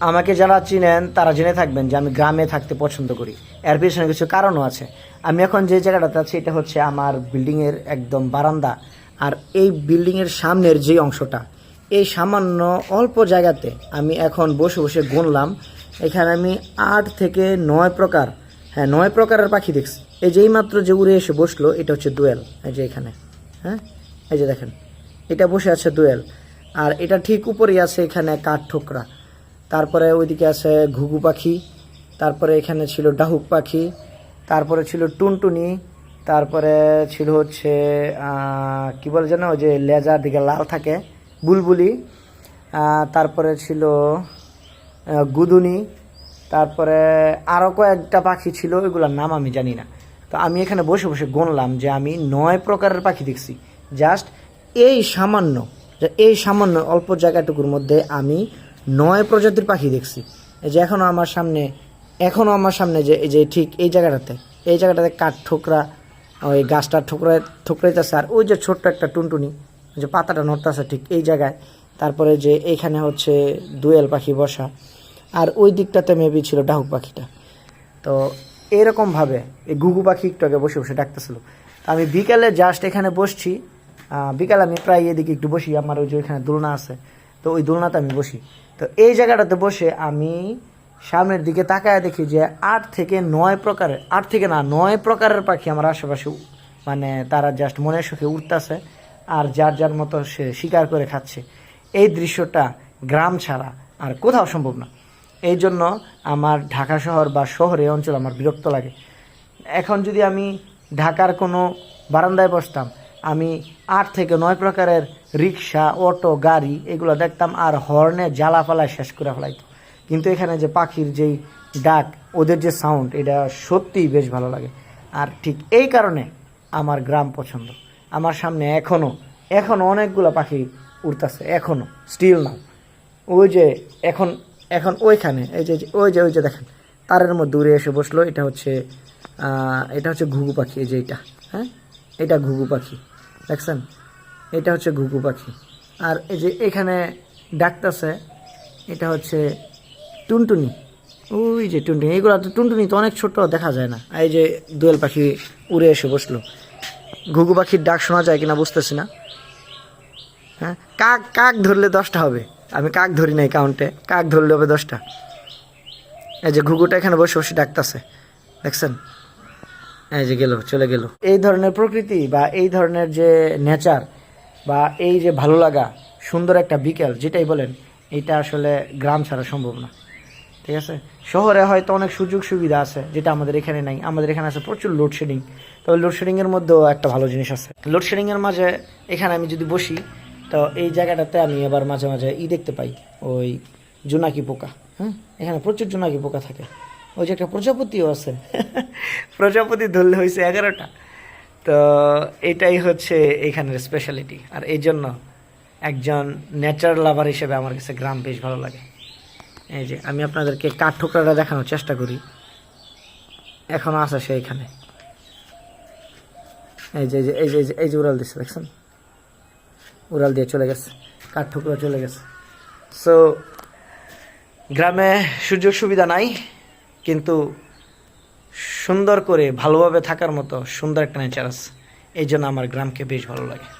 আমাকে যারা চিনেন, তারা জেনে থাকবেন যে আমি গ্রামে থাকতে পছন্দ করি। এর পিছনে কিছু কারণও আছে। আমি এখন যে জায়গাটাতে আছি, এটা হচ্ছে আমার বিল্ডিংয়ের একদম বারান্দা। আর এই বিল্ডিংয়ের সামনের যে অংশটা, এই সামান্য অল্প জায়গাতে আমি এখন বসে বসে গুনলাম। এখানে আমি আট থেকে নয় প্রকার হ্যাঁ নয় প্রকারের পাখি দেখছি। এই যে এইমাত্র যে উড়ে এসে বসল, এটা হচ্ছে দোয়েল। এই যে এখানে হ্যাঁ এই যে দেখেন, এটা বসে আছে দোয়েল। আর এটা ঠিক উপরেই আছে এখানে কাঠ ঠোকরা। তারপরে ওইদিকে আছে ঘুঘু পাখি, তারপরে এখানে ছিল ডাহুক পাখি, তারপরে ছিল টুনটুনি, তারপরে ছিল হচ্ছে কি বলে যেন, ওই যে লেজার দিকে লাল থাকে, বুলবুলি তারপরে ছিল গুদুনি, তারপরে আরও কয়েকটা পাখি ছিল, ওইগুলোর নাম আমি জানি না। তো আমি এখানে বসে বসে গুনলাম যে আমি নয় প্রকারের পাখি দেখছি। জাস্ট এই সামান্য এই সামান্য অল্প জায়গাটুকুর মধ্যে আমি নয় প্রজাতির পাখি দেখছি। এই যে এখনও আমার সামনে এখনও আমার সামনে যে, এই যে ঠিক এই জায়গাটাতে এই জায়গাটাতে কাঠ ঠোকরা, ওই গাছটা ঠোকরা, ঠোকরাইতেছে। আর ওই যে ছোট্ট একটা টুনটুনি যে পাতাটা নড়তেছে ঠিক এই জায়গায়। তারপরে যে এইখানে হচ্ছে দুয়েল পাখি বসা। আর ওই দিকটাতে মেবি ছিল ডাহুক পাখিটা। তো এরকমভাবে এই গুগু পাখি একটু আগে বসে বসে ডাকতেছিল। আমি বিকালে জাস্ট এখানে বসছি। বিকালে আমি প্রায় এদিকে একটু বসি। আমার ওই যে ওইখানে দোলনা আছে। তো ওই দোলনাতে আমি বসি। তো এই জায়গাটাতে বসে আমি সামনের দিকে তাকায় দেখি যে আট থেকে নয় প্রকারের, আট থেকে না, নয় প্রকারের পাখি আমার আশেপাশে মানে তারা জাস্ট মনের সুখে উঠতেছে আর যার যার মতো সে শিকার করে খাচ্ছে। এই দৃশ্যটা গ্রাম ছাড়া আর কোথাও সম্ভব না। এই জন্য আমার ঢাকা শহর বা শহরে অঞ্চল আমার বিরক্ত লাগে। এখন যদি আমি ঢাকার কোনো বারান্দায় বসতাম আমি আট থেকে নয় প্রকারের রিক্সা, অটো, গাড়ি এগুলো দেখতাম আর হর্নে জ্বালা ফালায় শেষ করে ফেলাইতো। কিন্তু এখানে যে পাখির যেই ডাক, ওদের যে সাউন্ড এটা সত্যিই বেশ ভালো লাগে। আর ঠিক এই কারণে আমার গ্রাম পছন্দ। আমার সামনে এখনও এখনও অনেকগুলো পাখি উড়তেছে এখনও স্টিল নাও ওই যে এখন এখন ওইখানে, এই যে, ওই যে ওই যে দেখেন, তারের মধ্যে উড়ে এসে বসল, এটা হচ্ছে এটা হচ্ছে ঘুঘু পাখি, এই যে এটা হ্যাঁ? এটা ঘুঘু পাখি। দেখছেন? এটা হচ্ছে ঘুঘু পাখি। আর এই যে এখানে ডাকতেছে, এটা হচ্ছে টুনটুনি। ওই যে টুনটুনি, এগুলো তো টুনটুনি তো অনেক ছোট, দেখা যায় না। এই যে দোয়েল পাখি উড়ে এসে বসল। ঘুঘু পাখির ডাক শোনা যায় কিনা বুঝতেছি না। হ্যাঁ কাক কাক ধরলে দশটা হবে। আমি কাক ধরি নাই কাউন্টে কাক ধরলে হবে দশটা। এই যে ঘুঘুটা এখানে বসে বসে ডাকতেছে। দেখছেন? এই যে গেল, চলে গেল। এই ধরনের প্রকৃতি বা এই ধরনের যে নেচার বা এই যে ভালো লাগা, সুন্দর একটা বিকেল, যেটাই বলেন, এটা আসলে গ্রাম ছাড়া সম্ভব না। ঠিক আছে? শহরে হয়তো অনেক সুযোগ সুবিধা আছে, যেটা আমাদের এখানে নাই। আমাদের এখানে আছে প্রচুর লোডশেডিং তবে লোডশেডিংয়ের মধ্যেও একটা ভালো জিনিস আছে। লোডশেডিংয়ের মাঝে, এখানে আমি যদি বসি, তো এই জায়গাটাতে আমি এবার মাঝে মাঝে ই দেখতে পাই, ওই জোনাকি পোকা। হ্যাঁ এখানে প্রচুর জোনাকি পোকা থাকে। ওই যে একটা প্রজাপতিও আছে। প্রজাপতি ধরলে হয়েছে এগারোটা। তো এটাই হচ্ছে এখানের স্পেশালিটি আর এই জন্য একজন নেচার লাভার হিসেবে আমার কাছে গ্রাম বেশ ভালো লাগে। এই যে আমি আপনাদেরকে কাঠ ঠোকরাটা দেখানোর চেষ্টা করি। এখনও আছে সে এখানে। এই যে এই যে এই যে উড়াল দিচ্ছে দেখছেন? উড়াল দিয়ে চলে গেছে। কাঠ ঠোকরা চলে গেছে। সো গ্রামে সুযোগ সুবিধা নাই। সুন্দর করে ভালোভাবে থাকার মতো সুন্দর একটা নেচার আছে। এই জন্য আমার গ্রামকে বেশ ভালো লাগে।